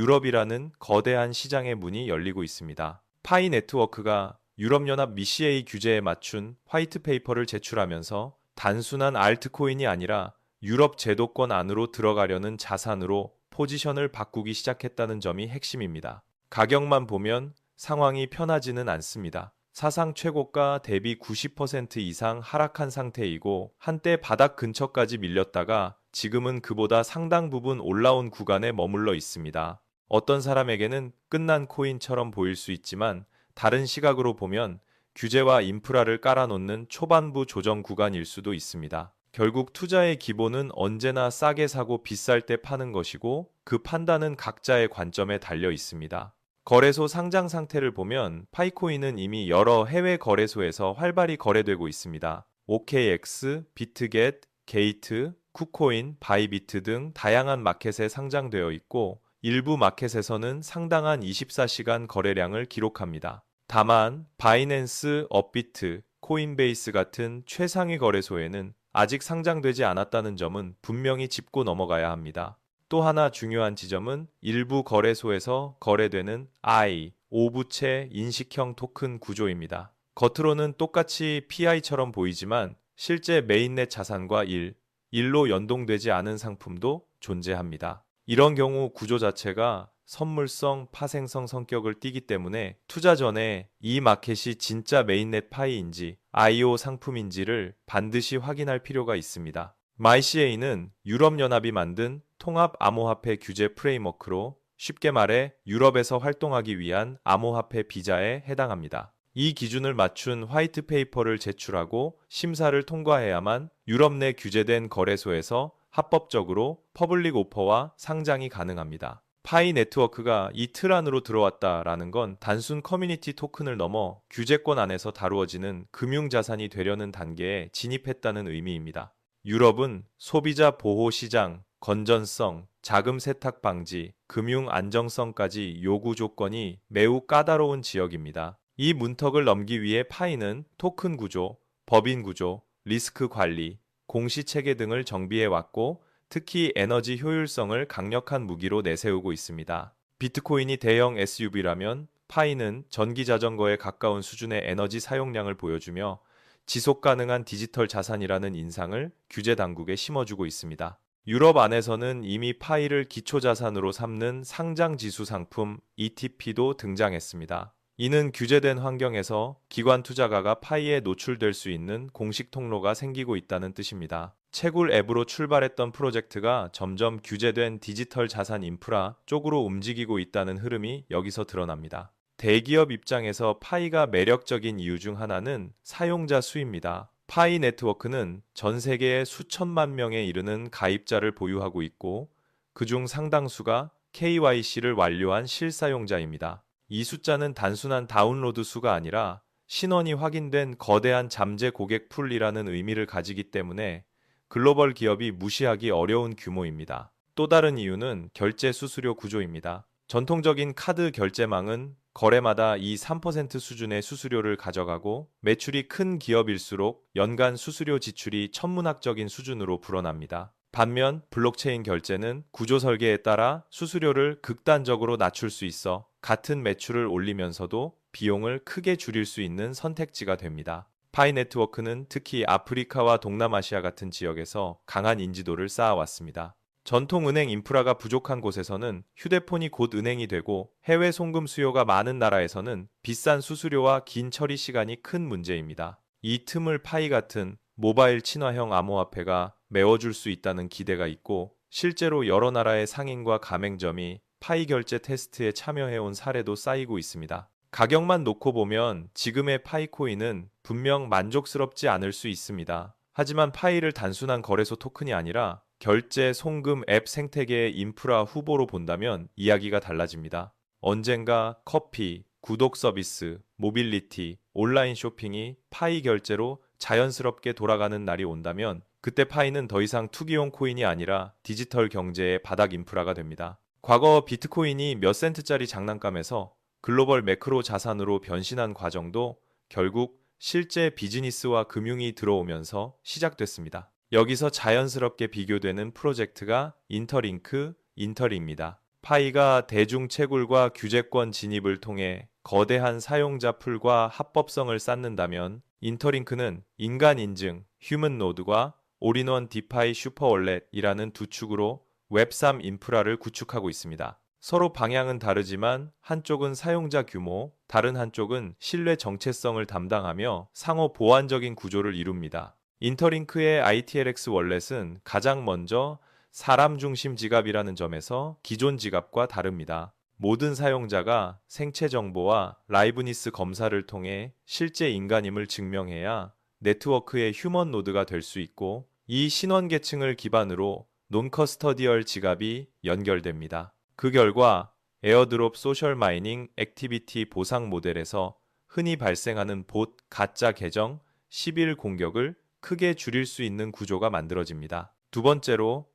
유럽이라는 거대한 시장의 문이 열리고 있습니다. 파이 네트워크가 유럽연합 미CA 규제에 맞춘 화이트페이퍼를 제출하면서 단순한 알트코인이 아니라 유럽 제도권 안으로 들어가려는 자산으로 포지션을 바꾸기 시작했다는 점이 핵심입니다. 가격만 보면 상황이 편하지는 않습니다. 사상 최고가 대비 90% 이상 하락한 상태이고 한때 바닥 근처까지 밀렸다가 지금은 그보다 상당 부분 올라온 구간에 머물러 있습니다. 어떤 사람에게는 끝난 코인처럼 보일 수 있지만 다른 시각으로 보면 규제와 인프라를 깔아놓는 초반부 조정 구간일 수도 있습니다. 결국 투자의 기본은 언제나 싸게 사고 비쌀 때 파는 것이고 그 판단은 각자의 관점에 달려 있습니다. 거래소 상장 상태를 보면 파이코인은 이미 여러 해외 거래소에서 활발히 거래되고 있습니다. OKX, 비트겟, 게이트, 쿠코인, 바이비트 등 다양한 마켓에 상장되어 있고 일부 마켓에서는 상당한 24시간 거래량을 기록합니다. 다만 바이낸스, 업비트, 코인베이스 같은 최상위 거래소에는 아직 상장되지 않았다는 점은 분명히 짚고 넘어가야 합니다. 또 하나 중요한 지점은 일부 거래소에서 거래되는 I, 오부채 인식형 토큰 구조입니다. 겉으로는 똑같이 PI처럼 보이지만 실제 메인넷 자산과 1, 1로 연동되지 않은 상품도 존재합니다. 이런 경우 구조 자체가 선물성, 파생성 성격을 띠기 때문에 투자 전에 이 마켓이 진짜 메인넷 파이인지 IO 상품인지를 반드시 확인할 필요가 있습니다. 마이CA는 유럽연합이 만든 통합 암호화폐 규제 프레임워크로 쉽게 말해 유럽에서 활동하기 위한 암호화폐 비자에 해당합니다. 이 기준을 맞춘 화이트 페이퍼를 제출하고 심사를 통과해야만 유럽 내 규제된 거래소에서 합법적으로 퍼블릭 오퍼와 상장이 가능합니다. 파이 네트워크가 이 틀 안으로 들어왔다라는 건 단순 커뮤니티 토큰을 넘어 규제권 안에서 다루어지는 금융자산이 되려는 단계에 진입했다는 의미입니다. 유럽은 소비자 보호 시장, 건전성, 자금 세탁 방지, 금융 안정성까지 요구 조건이 매우 까다로운 지역입니다. 이 문턱을 넘기 위해 파이는 토큰 구조, 법인 구조, 리스크 관리, 공시 체계 등을 정비해 왔고 특히 에너지 효율성을 강력한 무기로 내세우고 있습니다. 비트코인이 대형 SUV라면 파이는 전기 자전거에 가까운 수준의 에너지 사용량을 보여주며 지속 가능한 디지털 자산이라는 인상을 규제 당국에 심어주고 있습니다. 유럽 안에서는 이미 파이를 기초 자산으로 삼는 상장 지수 상품 ETP도 등장했습니다. 이는 규제된 환경에서 기관 투자가가 파이에 노출될 수 있는 공식 통로가 생기고 있다는 뜻입니다. 채굴 앱으로 출발했던 프로젝트가 점점 규제된 디지털 자산 인프라 쪽으로 움직이고 있다는 흐름이 여기서 드러납니다. 대기업 입장에서 파이가 매력적인 이유 중 하나는 사용자 수입니다. 파이 네트워크는 전 세계에 수천만 명에 이르는 가입자를 보유하고 있고 그중 상당수가 KYC를 완료한 실사용자입니다. 이 숫자는 단순한 다운로드 수가 아니라 신원이 확인된 거대한 잠재 고객 풀이라는 의미를 가지기 때문에 글로벌 기업이 무시하기 어려운 규모입니다. 또 다른 이유는 결제 수수료 구조입니다. 전통적인 카드 결제망은 거래마다 이 3% 수준의 수수료를 가져가고 매출이 큰 기업일수록 연간 수수료 지출이 천문학적인 수준으로 불어납니다. 반면 블록체인 결제는 구조 설계에 따라 수수료를 극단적으로 낮출 수 있어 같은 매출을 올리면서도 비용을 크게 줄일 수 있는 선택지가 됩니다. 파이 네트워크는 특히 아프리카와 동남아시아 같은 지역에서 강한 인지도를 쌓아왔습니다. 전통 은행 인프라가 부족한 곳에서는 휴대폰이 곧 은행이 되고 해외 송금 수요가 많은 나라에서는 비싼 수수료와 긴 처리 시간이 큰 문제입니다. 이 틈을 파이 같은 모바일 친화형 암호화폐가 메워줄 수 있다는 기대가 있고 실제로 여러 나라의 상인과 가맹점이 파이 결제 테스트에 참여해온 사례도 쌓이고 있습니다. 가격만 놓고 보면 지금의 파이코인은 분명 만족스럽지 않을 수 있습니다. 하지만 파이를 단순한 거래소 토큰이 아니라 결제, 송금, 앱 생태계의 인프라 후보로 본다면 이야기가 달라집니다. 언젠가 커피, 구독 서비스, 모빌리티, 온라인 쇼핑이 파이 결제로 자연스럽게 돌아가는 날이 온다면 그때 파이는 더 이상 투기용 코인이 아니라 디지털 경제의 바닥 인프라가 됩니다. 과거 비트코인이 몇 센트짜리 장난감에서 글로벌 매크로 자산으로 변신한 과정도 결국 실제 비즈니스와 금융이 들어오면서 시작됐습니다. 여기서 자연스럽게 비교되는 프로젝트가 인터링크, 인터리입니다. 파이가 대중 채굴과 규제권 진입을 통해 거대한 사용자 풀과 합법성을 쌓는다면 인터링크는 인간 인증, 휴먼 노드와 올인원 디파이 슈퍼월렛이라는 두 축으로 웹3 인프라를 구축하고 있습니다. 서로 방향은 다르지만 한쪽은 사용자 규모, 다른 한쪽은 신뢰 정체성을 담당하며 상호 보완적인 구조를 이룹니다. 인터링크의 ITLX 월렛은 가장 먼저 사람 중심 지갑이라는 점에서 기존 지갑과 다릅니다. 모든 사용자가 생체 정보와 라이브니스 검사를 통해 실제 인간임을 증명해야 네트워크의 휴먼 노드가 될 수 있고 이 신원 계층을 기반으로 논커스터디얼 지갑이 연결됩니다. 그 결과 에어드롭 소셜 마이닝 액티비티 보상 모델에서 흔히 발생하는 봇 가짜 계정 11 공격을 크게 줄일 수 있는 구조가 만들어집니다. 두 번째로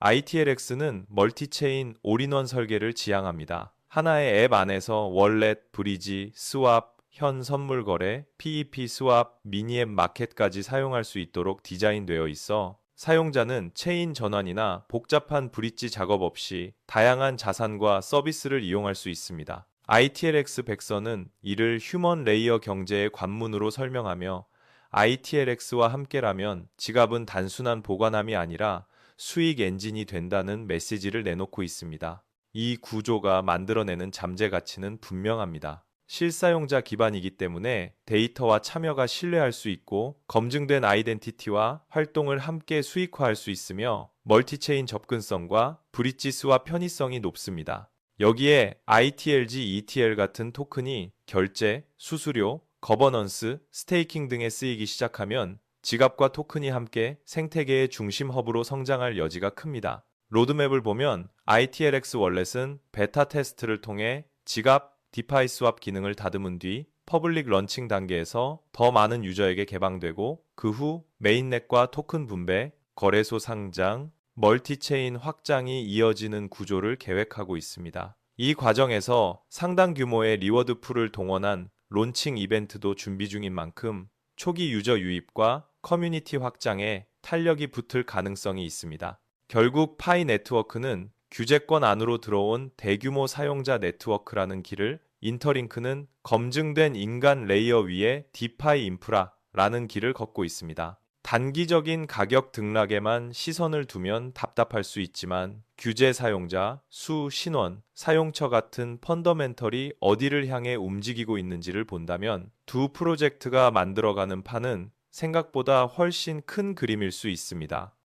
ITLX는 멀티체인 올인원 설계를 지향합니다. 하나의 앱 안에서 월렛, 브리지, 스왑, 현 선물 거래, PEP 스왑, 미니앱 마켓까지 사용할 수 있도록 디자인되어 있어 사용자는 체인 전환이나 복잡한 브릿지 작업 없이 다양한 자산과 서비스를 이용할 수 있습니다. ITLX 백서는 이를 휴먼 레이어 경제의 관문으로 설명하며 ITLX와 함께라면 지갑은 단순한 보관함이 아니라 수익 엔진이 된다는 메시지를 내놓고 있습니다. 이 구조가 만들어내는 잠재 가치는 분명합니다. 실사용자 기반이기 때문에 데이터와 참여가 신뢰할 수 있고 검증된 아이덴티티와 활동을 함께 수익화할 수 있으며 멀티체인 접근성과 브릿지 스와 편의성이 높습니다. 여기에 ITLG, ETL 같은 토큰이 결제, 수수료, 거버넌스, 스테이킹 등에 쓰이기 시작하면 지갑과 토큰이 함께 생태계의 중심 허브로 성장할 여지가 큽니다. 로드맵을 보면 ITLX 월렛은 베타 테스트를 통해 지갑, 디파이 스왑 기능을 다듬은 뒤 퍼블릭 런칭 단계에서 더 많은 유저에게 개방되고 그 후 메인넷과 토큰 분배, 거래소 상장, 멀티체인 확장이 이어지는 구조를 계획하고 있습니다. 이 과정에서 상당 규모의 리워드 풀을 동원한 론칭 이벤트도 준비 중인 만큼 초기 유저 유입과 커뮤니티 확장에 탄력이 붙을 가능성이 있습니다. 결국 파이 네트워크는 규제권 안으로 들어온 대규모 사용자 네트워크라는 길을 인터링크는 검증된 인간 레이어 위에 디파이 인프라라는 길을 걷고 있습니다. 단기적인 가격 등락에만 시선을 두면 답답할 수 있지만 규제 사용자, 수 신원, 사용처 같은 펀더멘털이 어디를 향해 움직이고 있는지를 본다면 두 프로젝트가 만들어가는 판은 생각보다 훨씬 큰 그림일 수 있습니다.